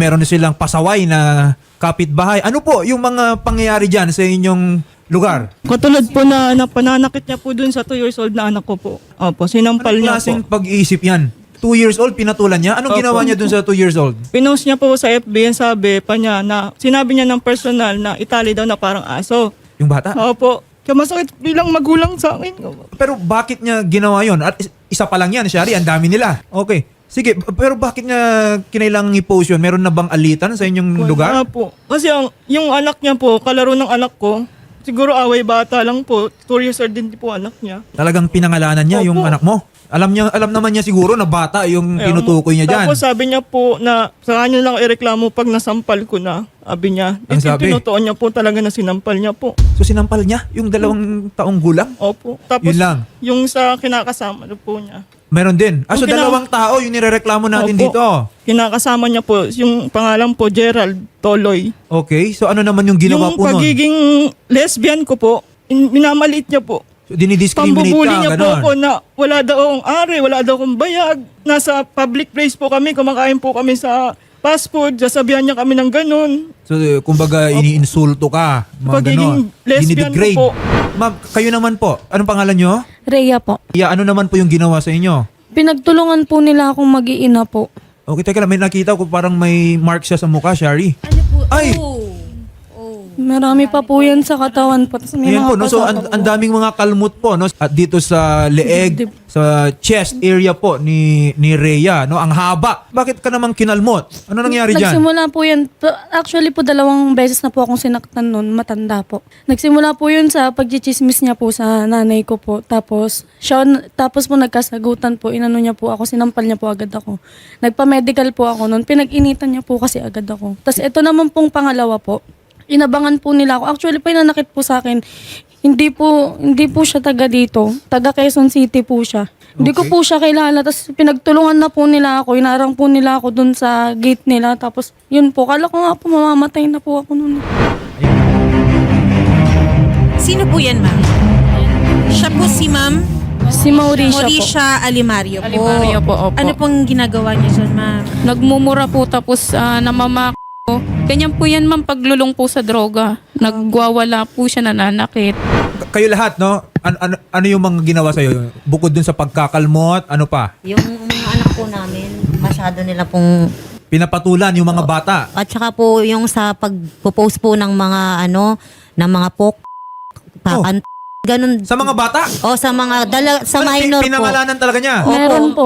meron na silang pasaway na kapitbahay. Ano po yung mga pangyayari dyan sa inyong lugar? Katulad po na, na pananakit niya po dun sa 2 years old na anak ko po. Opo, sinampal Anong niya klaseng po. pag-iisip yan? Two years old, pinatulan niya? Anong Opo. ginawa niya dun sa two years old? Pinost niya po sa FB, yan sabi pa niya na sinabi niya ng personal na itali daw na parang aso. Yung bata? Opo, kaya masakit bilang magulang sa akin. Pero bakit niya ginawa yon? At is- isa pa lang yan, Shari, ang dami nila. Okay. Sige, b- pero bakit niya kinailangang i-post yun? Meron na bang alitan sa inyong lugar? Wala po. Kasi ang, yung anak niya po, kalaro ng anak ko, siguro away bata lang po. 2 years old din po anak niya. Talagang pinangalanan niya yung Opo. anak mo? Alam niya, alam naman niya siguro na bata yung Kaya tinutukoy niya dyan. Tapos sabi niya po na sa kanya lang ireklamo pag nasampal ko na. Sabi niya. Ang Ang sabi? Tinutuon niya po talaga na sinampal niya po. So sinampal niya yung dalawang taong gulang? Opo. Tapos Yun lang. yung sa kinakasama na po niya. Meron din. Ah, so Yung dalawang tao yung nirereklamo natin Opo. dito. Kinakasama niya po, yung pangalan po, Gerald Toloy. Okay, so ano naman yung ginawa yung po nun? pagiging lesbian ko po, in, minamalit niya po. So, dinidiscriminate Pambubuli ka, niya po ganon. ako na wala daw akong ari, wala daw akong bayag. Nasa public place po kami, kumakain po kami sa fast food, sasabihan niya kami ng ganun. So, kumbaga, iniinsulto ka. Mga Pagiging ganon. lesbian Dinidegrade. ko po. Ma'am, kayo naman po. Anong pangalan nyo? Rhea po. Yeah, ano naman po yung ginawa sa inyo? Pinagtulungan po nila akong mag-iina po. Okay, teka lang. May nakita ko parang may mark siya sa mukha, Shari. Ano po? Ay! Oh. Marami pa po yan sa katawan po. Tapos may Ayan mga po, no? So, ang, po. ang daming mga kalmot po, no? At dito sa leeg, Dibdib. sa chest area po ni ni Rhea, no? Ang haba. Bakit ka naman kinalmot? Ano nangyari dyan? Nagsimula po yan. pa- Actually po dalawang beses na po akong sinaktan noon. Matanda po. Nagsimula po yun sa pagchichismis niya po sa nanay ko po. Tapos, siya, tapos po nagkasagutan po. Inano niya po ako. Sinampal niya po agad ako. Nagpa-medical po ako noon. Pinag-initan niya po kasi agad ako. Tapos ito naman pong pangalawa po. Inabangan po nila ako. Actually, pinanakit po sa akin. Hindi po, hindi po siya taga dito. Taga Quezon City po siya. Hindi ko Okay. po siya kilala. Tapos pinagtulungan na po nila ako. Inarang po nila ako dun sa gate nila. Tapos yun po. Kala ko nga po mamamatay na po ako nun. Sino po yan, ma'am? Siya po si ma'am Si Mauricia, po. Mauricia Alimario po. Alimario po, opo. Ano pong ginagawa niya dyan, ma'am? Nagmumura po tapos uh, namamak. Ganyan po yan ma'am paglulong po sa droga. Nagwawala po siya nananakit. Kayo lahat, no? Ano, ano, ano yung mga ginawa sa'yo? Bukod dun sa pagkakalmot, ano pa? Yung mga anak po namin, masyado nila pong Pinapatulan yung mga bata. at saka po yung sa pagpo-post po ng mga ano, ng mga pok, pakan, ganun. Sa mga bata? O sa mga dala, sa Ano, pi- minor po. Pinangalanan talaga niya? Opo, Meron po.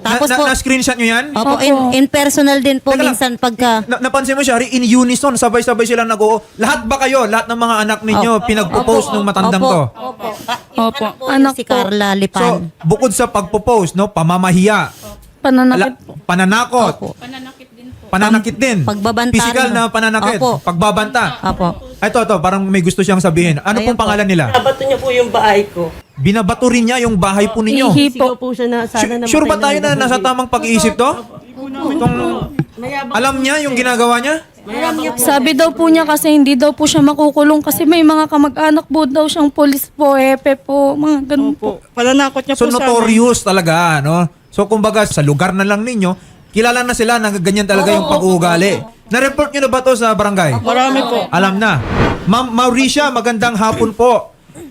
Tapos na, po, na, screenshot nyo yan? opo, in, in personal din po Teka lang. minsan pagka, Na, napansin mo, Shari, in unison, sabay-sabay sila nag Lahat ba kayo, lahat ng mga anak ninyo, pinagpo-post ng matandang opo, to? Opo. Ka- Opo. Anak po, Anak si po. Carla So, Lipan. bukod sa pagpo-post, no, pamamahiya, Pananakit ala- po. pananakot, Opo. Pananakit din po. pananakit din, Pagbabanta physical na pananakit, Opo. pagbabanta. Opo. Ito, ito, parang may gusto siyang sabihin. Ano Ayan pong po. pangalan nila? Nabato niya po yung bahay ko. Binabato rin niya yung bahay po ninyo. Ihi po. po siya na Sure, sure ba tayo na nasa tamang pag-iisip to? Itong, alam niya yung ginagawa niya? Sabi daw po niya kasi hindi daw po siya makukulong kasi may mga kamag-anak po daw siyang polis po, epe po, mga ganun po. Po. Pananakot niya So po notorious talaga, no? So kumbaga sa lugar na lang ninyo, kilala na sila na ganyan talaga yung pag-uugali. Na-report nyo na ba to sa barangay? Marami po. Alam na. Ma'am Mauricia, magandang hapon po.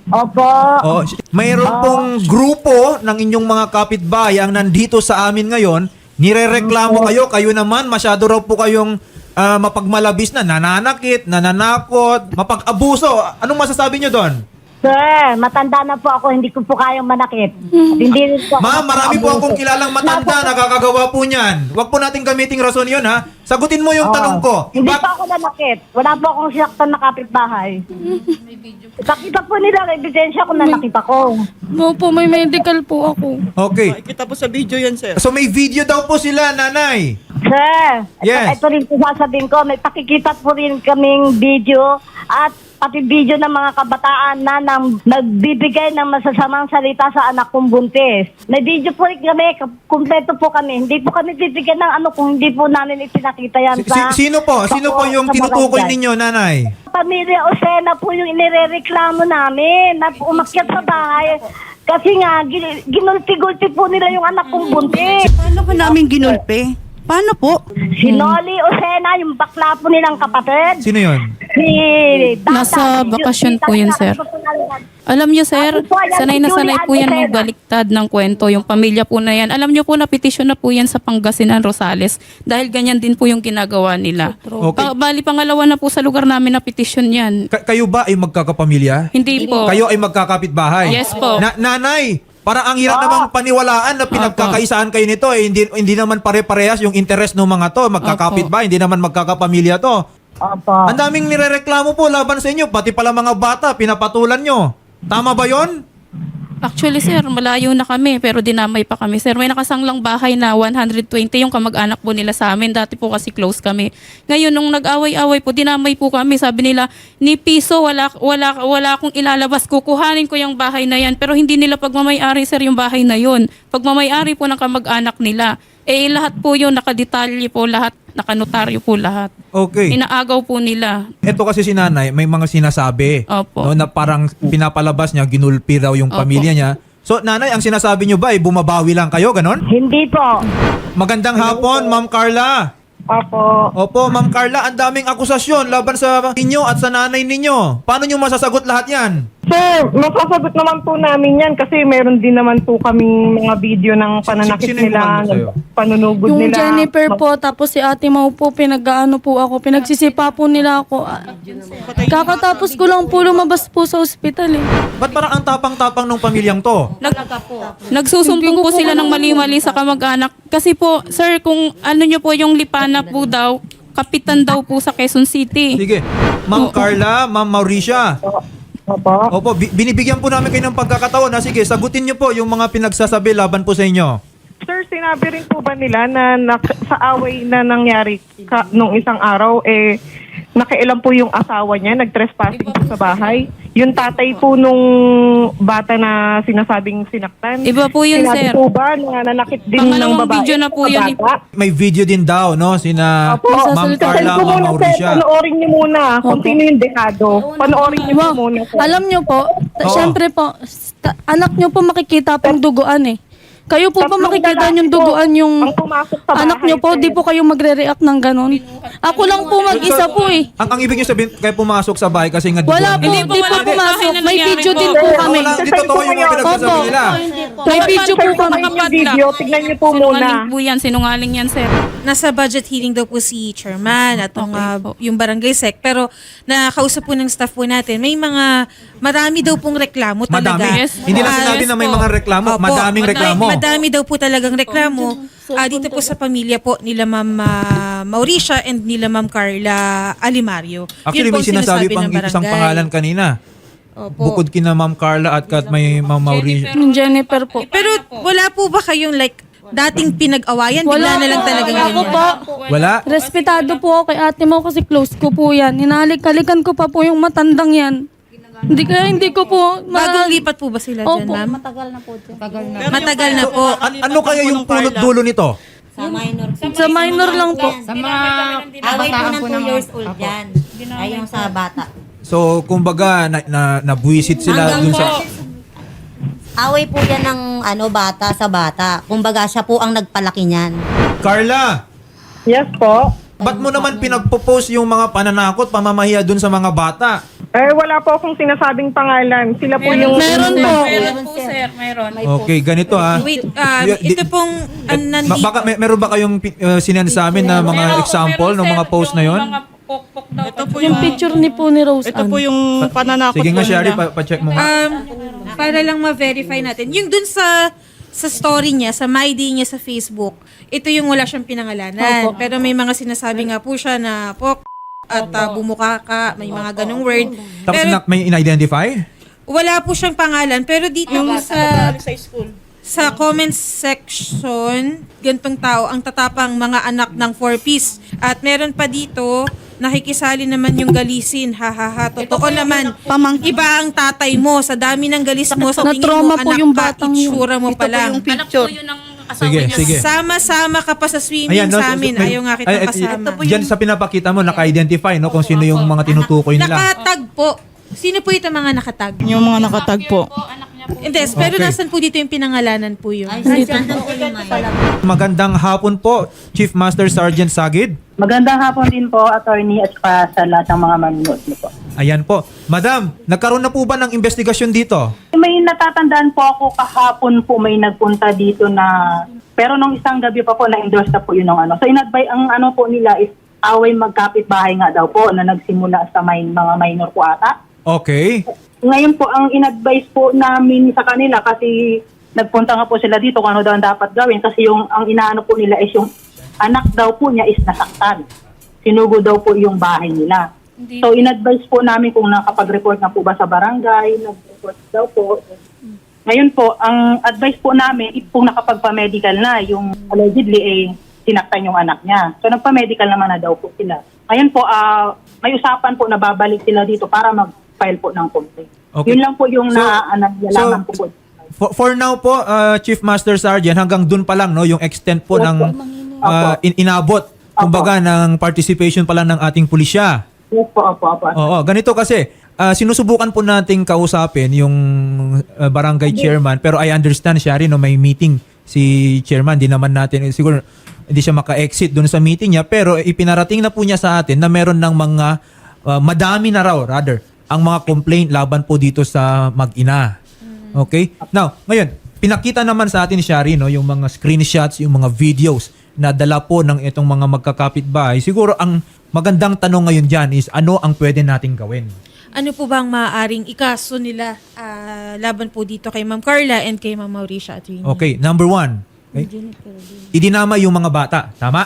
Opo. Oh, mayroon pong grupo ng inyong mga kapitbahay ang nandito sa amin ngayon. Nirereklamo kayo, kayo naman masyado raw po kayong ah, mapagmalabis na nananakit, nananakot, mapag-abuso. Anong masasabi nyo doon? Sir, matanda na po ako, hindi ko po kayang manakit. hindi rin po. ako Ma'am, marami po akong kilalang matanda na nakakagawa po niyan. Huwag po nating gamiting rason yun, ha? Sagutin mo yung tanong ko. Hindi Bak- po ako nanakit. Wala po akong sinaktan na kapitbahay. Ipakita po nila ang ebidensya kung nanakit ako. Opo, may medical po ako. Okay. Kita po sa video yan, sir. So may video daw po sila, nanay. Sir, Yes. ito, ito rin po sasabihin ko, may pakikita po rin kaming video at pati video ng mga kabataan na nang nagbibigay ng masasamang salita sa anak kong buntis. May video po rin kami, kumpleto po kami. Hindi po kami bibigyan ng ano kung hindi po namin ipinakita yan sa... si- sino po? sa- Sino po yung sa tinutukoy barangay. ninyo, nanay? Pamilya Osena po yung inirereklamo namin na umakyat sa bahay. Kasi nga, gin- ginulti-gulti po nila yung anak kong buntis. Paano ka namin ginulpe? Paano po? Si Noli Osena, yung bakla po nilang kapatid. Sino yon? Si Dada. Nasa bakasyon po yun, sir. Alam niyo, sir, Ako po, yan sanay na sanay po yan magbaliktad ng kwento, yung pamilya po na yan. Alam niyo po na petisyon na po yan sa Pangasinan, Rosales, dahil ganyan din po yung ginagawa nila. Okay. Pa- bali, pangalawa na po sa lugar namin na petisyon yan. Ka- kayo ba ay magkakapamilya? Hindi po. Kayo ay magkakapit bahay? Yes po. Na- nanay, parang ang hirap namang paniwalaan na pinagkakaisaan kayo nito eh. Hindi, hindi naman pare-parehas yung interest ng mga to. Magkakapit Opo. ba? Hindi naman magkakapamilya to. Opo. Ang daming nirereklamo po laban sa inyo. Pati pala mga bata, pinapatulan nyo. Tama ba yon? Actually, sir, malayo na kami, pero dinamay pa kami. Sir, may nakasanglang bahay na 120 yung kamag-anak po nila sa amin. Dati po kasi close kami. Ngayon, nung nag-away-away po, dinamay po kami. Sabi nila, ni piso, wala, wala, wala akong ilalabas. Kukuhanin ko yung bahay na yan. Pero hindi nila pagmamayari, sir, yung bahay na yun. Pagmamayari po ng kamag-anak nila. Eh, lahat po yun, nakadetalye po lahat, nakanotaryo po lahat. Okay. Inaagaw po nila. Ito kasi si nanay, may mga sinasabi. Opo. No, na parang pinapalabas niya, ginulpi raw yung Opo. pamilya niya. So nanay, ang sinasabi niyo ba ay bumabawi lang kayo, ganon? Hindi po. Magandang hapon, Ma'am Carla. Opo. Opo, Ma'am Carla, ang daming akusasyon laban sa inyo at sa nanay ninyo. Paano niyo masasagot lahat yan? Sir, masasagot naman po namin yan kasi meron din naman po kaming mga video ng pananakit Sino yung nila, gumano sa'yo? panunugod Yung nila. Jennifer po, tapos si Ate Mau po, pinag-ano po ako, pinagsisipa po nila ako. Ah, Kakatapos ko lang po lumabas po sa ospital eh. Ba't parang ang tapang-tapang ng pamilyang to? Nag, nagsusumbong po sila ng mali-mali sa kamag-anak. Kasi po, sir, kung ano nyo po yung lipana po daw, kapitan daw po sa Quezon City. Sige. Ma'am Carla, Ma'am Mauricia. Opo. Opo, bi- binibigyan po namin kayo ng pagkakataon. Ha? Sige, sagutin niyo po yung mga pinagsasabi laban po sa inyo. Sir, sinabi rin po ba nila na nak- sa away na nangyari ka, nung isang araw, eh, nakailan po yung asawa niya, nag-trespassing po sa bahay? Yung tatay po nung bata na sinasabing sinaktan. Iba po yun, sinabi sir. po ba na nanakit din ng Pangalawang babae? video na po sa yun. bata? May video din daw, no? Sina Opo. Ma'am Sasalita Carla, muna, sir, Mauricia. panoorin niyo muna kung sino yung dekado. Panoorin niyo po Wow. muna, sir. Alam nyo po, t- Oo. syempre po, sta- anak nyo po makikita pong duguan eh. Kayo po ba Tatlong makikita lalaki yung po duguan yung ang pumasok sa anak bahay, nyo po, sir. di po kayo magre-react ng ganon. Ako lang po mag-isa po eh. Ang, ang ibig niyo sabihin, kayo pumasok sa bahay kasi nga Wala po, duguan di mo. po wala po pumasok. May nangyari video po. din po Wala, kami. hindi totoo yung mga pinagsasabi nila. May video po kami. yung video, tignan niyo po muna. Sinungaling po yan, sinungaling yan, sir. Nasa budget hearing daw po si chairman at ang, ah, po. yung barangay sec. Pero nakausap po ng staff po natin, may mga marami daw pong reklamo talaga. Madami. Yes Hindi na po. sinabi Yes na may po. mga reklamo. Opo, Madaming madami- reklamo. Madami daw po talagang reklamo. Ah, dito po sa pamilya po nila Ma'am ah, Mauricia and nila Ma'am Carla Alimario. Actually, Yun po may ang sinasabi sinasabi pang ng barangay. isang pangalan kanina. Opo. Bukod kina Ma'am Carla at kat may Ma'am Mauricia. Yung Jennifer po. Pero wala po ba kayong like dating pinag-awayan? Bigla na lang talagang Ako ganyan. po, Wala? respetado po ako kay ate mo kasi close ko po yan. Hinalik-halikan ko pa po yung matandang yan. Hindi kaya hindi ko po ma- Bagong lipat po ba sila dyan, Opo. ma'am? Matagal na po dyan. Matagal na po. An- ano kaya yung punot dulo nito? Sa minor po. Sa minor lang po. Sa mga away po ng 2 years old yan. Ay yung sa bata. So, kumbaga, na, na, nabuisit sila Hanggang dun sa... po, Away po yan ng ano bata sa bata. Kumbaga siya po ang nagpalaki niyan. Carla! Yes po. Ba't mo naman pinagpo-post yung mga pananakot, pamamahiya dun sa mga bata? Eh, wala po akong sinasabing pangalan. Sila po yung... Meron po. Meron po, sir. Meron. Okay, ganito ha. Wait, ah, Y- di- ito pong Eh, an ma- nandi- baka may, meron ba kayong uh, sinend sa amin na mga example ng mga post na yon? Ito po Yung picture ni po ni Rose Ito Ann. po yung pananakot Sige nga, po Shari, nila. pa- pa-check mo nga. um, para lang ma-verify natin. Yung dun sa sa story niya, sa my day niya sa Facebook, ito yung wala siyang pinangalanan. Pero may mga sinasabi nga po siya na pok at ah, bumuka ka, may mga ganong word. Tapos Pero na, may in-identify? wala po siyang pangalan. Pero dito sa Sa school. sa comment section, gantong tao, ang tatapang mga anak ng four-piece. At meron pa dito, nakikisali naman yung galisin. Ha, ha, ha. Totoo naman. Iba ang tatay mo. Sa dami ng galis mo, sa tingin mo, Na-trauma po anak yung ka, batang yun. itsura mo pa lang. Anak po yun ng asawa Sige, niya. sige. Sama-sama ka pa sa swimming no, sa amin. may- Ayaw nga ay, kita ay, kasama. Diyan sa pinapakita mo, naka-identify no, kung sino yung mga tinutukoy nila. Nakatag po. Sino po ito mga nakatag? Yung mga nakatag po. Anak niya Hindi, pero Okay. nasan po dito yung pinangalanan po yun? Ay, po yung minor. Magandang hapon po, Chief Master Sergeant Sagid. Magandang hapon din po, attorney, at saka sa lahat ng mga manunood niyo po. Ayan po. Madam, nagkaroon na po ba ng investigasyon dito? May natatandaan po ako kahapon po may nagpunta dito na pero nung isang gabi pa po na-endorse na po yun ng ano. So inadvise ang ano po nila is away magkapit bahay nga daw po na nagsimula sa may, mga minor po ata. Okay. Ngayon po ang inadvise po namin sa kanila kasi nagpunta nga po sila dito kung ano daw ang dapat gawin kasi yung ang inaano po nila is yung anak daw po niya is nasaktan. Sinugo daw po yung bahay nila. So inadvise po namin kung nakapag-report na po ba sa barangay, nag-report daw po. Ngayon po, ang advice po namin, if kung nakapagpa-medical na, yung allegedly eh, sinaktan yung anak niya. So nagpa-medical naman na daw po sila. Ngayon po, ah, may usapan po na babalik sila dito para mag-file po ng complaint. Okay. Yun lang po yung So- na, nalaman po po. For, for now po, uh, Chief Master Sergeant, hanggang dun pa lang, no, yung extent po ng uh, in- inabot, kumbaga, ng participation pa lang ng ating pulisya. Yes po, opo, opo. Oo, ganito kasi, ah, sinusubukan po nating kausapin yung ah, barangay chairman, pero I understand siya rin, no, may meeting si chairman, di naman natin, eh, siguro hindi siya maka-exit doon sa meeting niya, pero ipinarating na po niya sa atin na meron ng mga, ah, madami na raw, rather, ang mga complaint laban po dito sa mag-ina. Okay? Now, ngayon, pinakita naman sa atin siya rin, no, yung mga screenshots, yung mga videos na dala po ng itong mga magkakapitbahay. Siguro ang magandang tanong ngayon dyan is ano ang pwede nating gawin? Ano po bang maaaring ikaso nila ah, laban po dito kay Ma'am Carla and kay Ma'am Mauricia Attorney? Okay, number one. Okay? Idinama yung mga bata. Tama?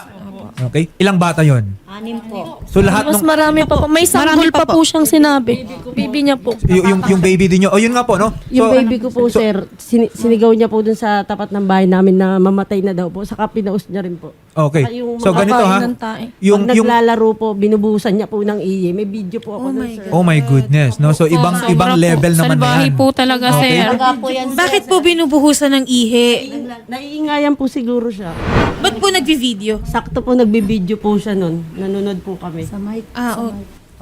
Okay? Ilang bata yon? Anim po. So lahat Mas ng marami pa po. May sanggol pa po siyang sinabi. Bibi niya po. y- yung, yung baby din nyo. Oh, yun nga po, no? Yung So, baby ko po, so- sir, sini- sinigaw niya po dun sa tapat ng bahay namin na mamatay na daw po. Saka pinaus niya rin po. Okay. Saka yung So mga ganito ha. Kain ng tae. Yung, Pag yung, naglalaro po, binubuhusan niya po ng iye. May video po ako Oh dun, sir. oh my goodness, no? So ibang ibang level naman na Salbahe yan. po talaga, Okay. sir. Saka po yan, sir. Bakit po binubuhusan ng ihi? Naiingayan po siguro siya. Ba't po nagvi-video? Sakto po nagbibideo po siya nun. Nanonood po kami. Ah, oh.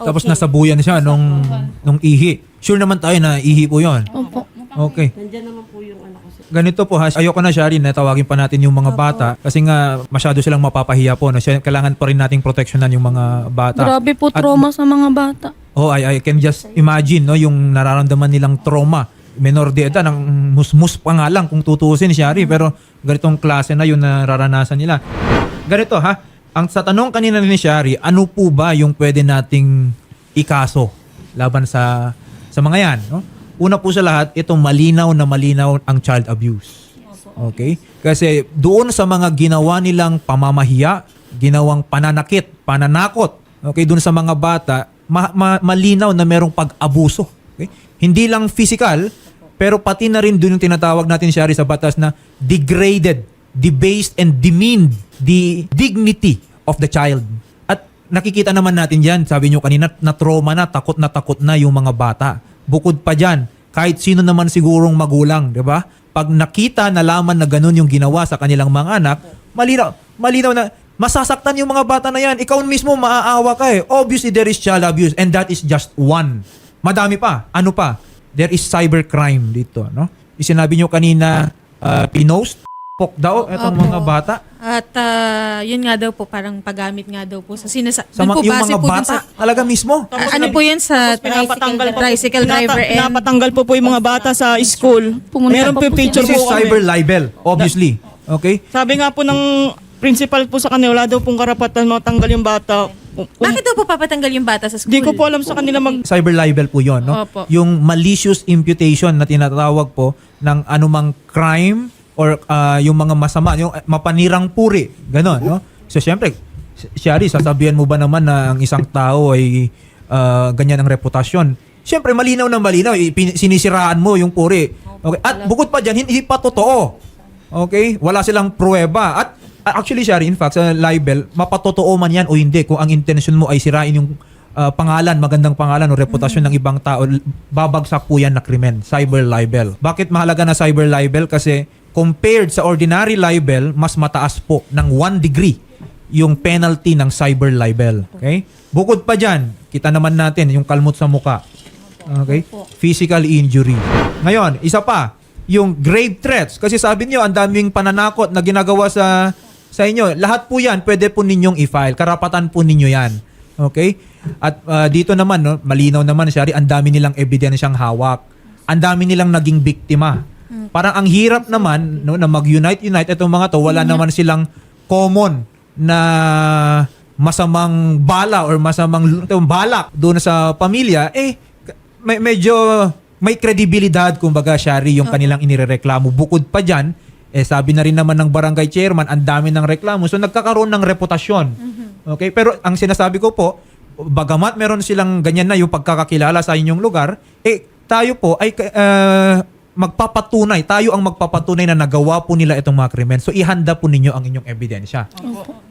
Tapos nasa buyan siya nung nung ihi. Sure naman tayo na ihi po 'yon. Opo. Okay. Nandyan naman po yung anak ko, sir. Ganito po ha, ayoko na siya rin na tawagin pa natin yung mga bata kasi nga masyado silang mapapahiya po. No? Siya- Kailangan pa rin nating proteksyonan yung mga bata. Grabe po At- trauma sa mga bata. Oh, I, I can just imagine no yung nararamdaman nilang trauma. Menor de edad, ang musmus pa nga lang kung tutuusin siya rin. Pero ganitong klase na yung nararanasan nila. Ganito ha, ang sa tanong kanina ni Shari, ano po ba yung pwede nating ikaso laban sa sa mga yan, no? Una po sa lahat, ito malinaw na malinaw ang child abuse. Okay? Kasi doon sa mga ginawa nilang pamamahiya, ginawang pananakit, pananakot, okay, doon sa mga bata, ma- ma- malinaw na merong pag-abuso. Okay? Hindi lang physical, pero pati na rin doon yung tinatawag natin siya sa batas na degraded, debased, and demeaned the dignity of the child. At nakikita naman natin dyan, sabi nyo kanina, na trauma na, takot na takot na yung mga bata. Bukod pa dyan, kahit sino naman sigurong magulang, di ba? Pag nakita, nalaman na ganun yung ginawa sa kanilang mga anak, malinaw, malinaw na masasaktan yung mga bata na yan. Ikaw mismo maaawa ka eh. Obviously, there is child abuse and that is just one. Madami pa. Ano pa? There is cybercrime dito, no? Isinabi nyo kanina, uh, pinost, pok daw itong Opo. mga bata. At ah, yun nga daw po, parang paggamit nga daw po sa sinasa... Sa Dun mga, po yung base mga po dun bata, sa... talaga mismo. Ah, ano po yan sa Pinapatanggal po. tricycle driver Pinata- and... Pinapatanggal po po yung mga bata sa school. Pumunta Meron pa po po picture This is kami. cyber libel, obviously. Okay? Sabi nga po ng principal po sa kanila, wala daw pong karapatan matanggal yung bata. Kung- kung- Bakit daw po papatanggal yung bata sa school? Di ko po alam sa kanila mag... cyber libel po 'yon, no? Opo. Yung malicious imputation na tinatawag po ng anumang crime or ah, yung mga masama, yung eh, mapanirang puri, ganon, no? So syempre, Shari, sasabihan mo ba naman na ang isang tao ay ah, ganyan ang reputasyon? Syempre, malinaw na malinaw, ipin- sinisiraan mo yung puri. Okay? At bukod pa diyan, hindi pa totoo. Okay? Wala silang pruweba. At actually, Shari, in fact, sa libel, mapatotoo man yan o hindi kung ang intention mo ay sirain yung uh, pangalan, magandang pangalan o reputasyon ng ibang tao, l- babagsak po yan na krimen, cyber libel. Bakit mahalaga na cyber libel? Kasi compared sa ordinary libel, mas mataas po ng 1 degree yung penalty ng cyber libel. Okay? Bukod pa dyan, kita naman natin yung kalmot sa muka. Okay? Physical injury. Ngayon, isa pa, yung grave threats. Kasi sabi niyo, ang daming pananakot na ginagawa sa sa inyo. Lahat po yan, pwede po ninyong i-file. Karapatan po ninyo yan. Okay? At ah, dito naman, no, malinaw naman, Shari, ang dami nilang ebidensyang hawak. Ang dami nilang naging biktima. Parang ang hirap naman no, na mag-unite-unite. Itong mga to, wala naman silang common na masamang bala or masamang balak doon sa pamilya. Eh, may, medyo may kredibilidad kumbaga Shari yung kanilang inirereklamo. Bukod pa dyan, eh sabi na rin naman ng barangay chairman, ang dami ng reklamo. So nagkakaroon ng reputasyon. Okay? Pero ang sinasabi ko po, bagamat meron silang ganyan na yung pagkakakilala sa inyong lugar, eh tayo po ay uh, magpapatunay, tayo ang magpapatunay na nagawa po nila itong mga krimen. So ihanda po ninyo ang inyong ebidensya.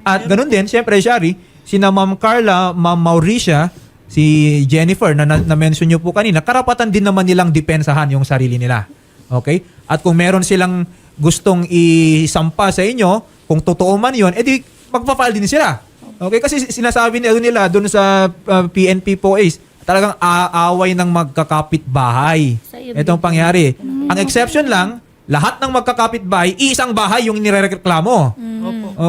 At ganun din, siyempre, Shari, sina Ma'am Carla, Ma'am Mauricia, si Jennifer na, na, na-mention nyo po kanina, karapatan din naman nilang depensahan yung sarili nila. Okay? At kung meron silang gustong isampa sa inyo, kung totoo man yun, edi magpa-file din sila. Okay? Kasi sinasabi nila, doon sa uh, PNP po is, talagang aaway ng magkakapit bahay. Itong pangyari. Ang exception lang, lahat ng magkakapit bahay, isang bahay yung nirereklamo.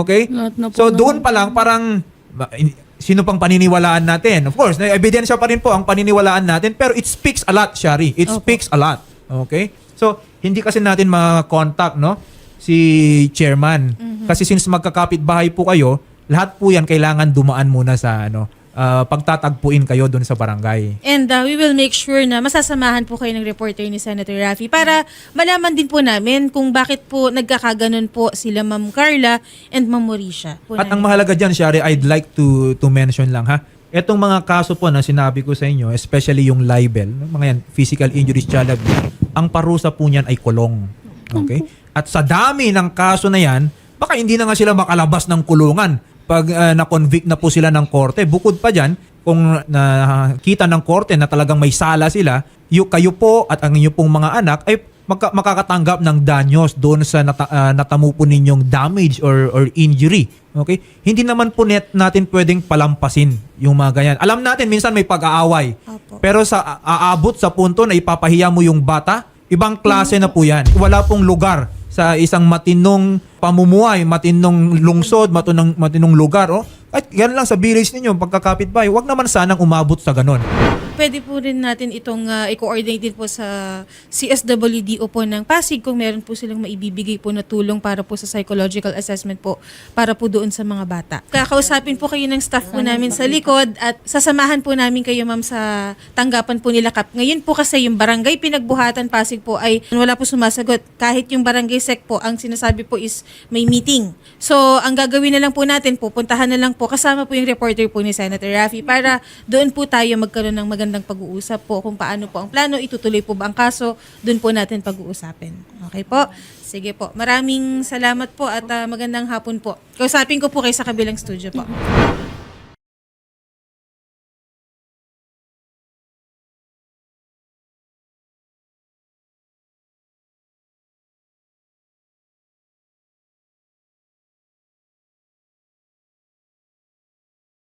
Okay? Lahat na po So ng- doon pa lang parang ba- in- sino pang paniniwalaan natin? Of course, na ebidensya pa rin po ang paniniwalaan natin pero it speaks a lot, Shari. It speaks a lot. Okay? So, hindi kasi natin ma-contact, no? Si chairman. Kasi since magkakapit bahay po kayo, lahat po yan kailangan dumaan muna sa ano, ah, pagtatagpuin kayo doon sa barangay. And uh, we will make sure na masasamahan po kayo ng reporter ni Senator Raffy para malaman din po namin kung bakit po nagkakaganon po sila Ma'am Carla and Ma'am Mauricia. Po At ang namin. mahalaga dyan, Shari, I'd like to to mention lang ha. Etong mga kaso po na sinabi ko sa inyo, especially yung libel, mga yan, physical injuries, child abuse, ang parusa po niyan ay kulong. Okay? At sa dami ng kaso na yan, baka hindi na nga sila makalabas ng kulungan pag ah, na-convict na po sila ng korte. Bukod pa dyan, kung nakita ng korte na talagang may sala sila, yu, kayo po at ang inyo pong mga anak ay magka- makakatanggap ng danyos doon sa nata, ah, natamo po ninyong damage or, or injury. Okay? Hindi naman po net natin pwedeng palampasin yung mga ganyan. Alam natin, minsan may pag-aaway. Pero sa aabot sa punto na ipapahiya mo yung bata, ibang klase na po yan. Wala pong lugar sa isang matinong pamumuhay, matinong lungsod, matinong, matinong lugar. Oh. At yan lang sa village ninyo, pagkakapit bahay, wag naman sanang umabot sa ganon. Pwede po rin natin itong uh, i-coordinate din po sa CSWDO po ng Pasig kung meron po silang maibibigay po na tulong para po sa psychological assessment po para po doon sa mga bata. Kakausapin po kayo ng staff po namin sa likod at sasamahan po namin kayo ma'am sa tanggapan po nila KAP. Ngayon po kasi yung barangay pinagbuhatan Pasig po ay wala po sumasagot. Kahit yung barangay sec po, ang sinasabi po is may meeting. So, ang gagawin na lang po natin, pupuntahan na lang po kasama po yung reporter po ni Senator Raffy para doon po tayo magkaroon ng magandang pag-uusap po kung paano po ang plano, itutuloy po ba ang kaso, doon po natin pag-uusapin. Okay po? Sige po. Maraming salamat po at ah, magandang hapon po. Kausapin ko po kayo sa kabilang studio po.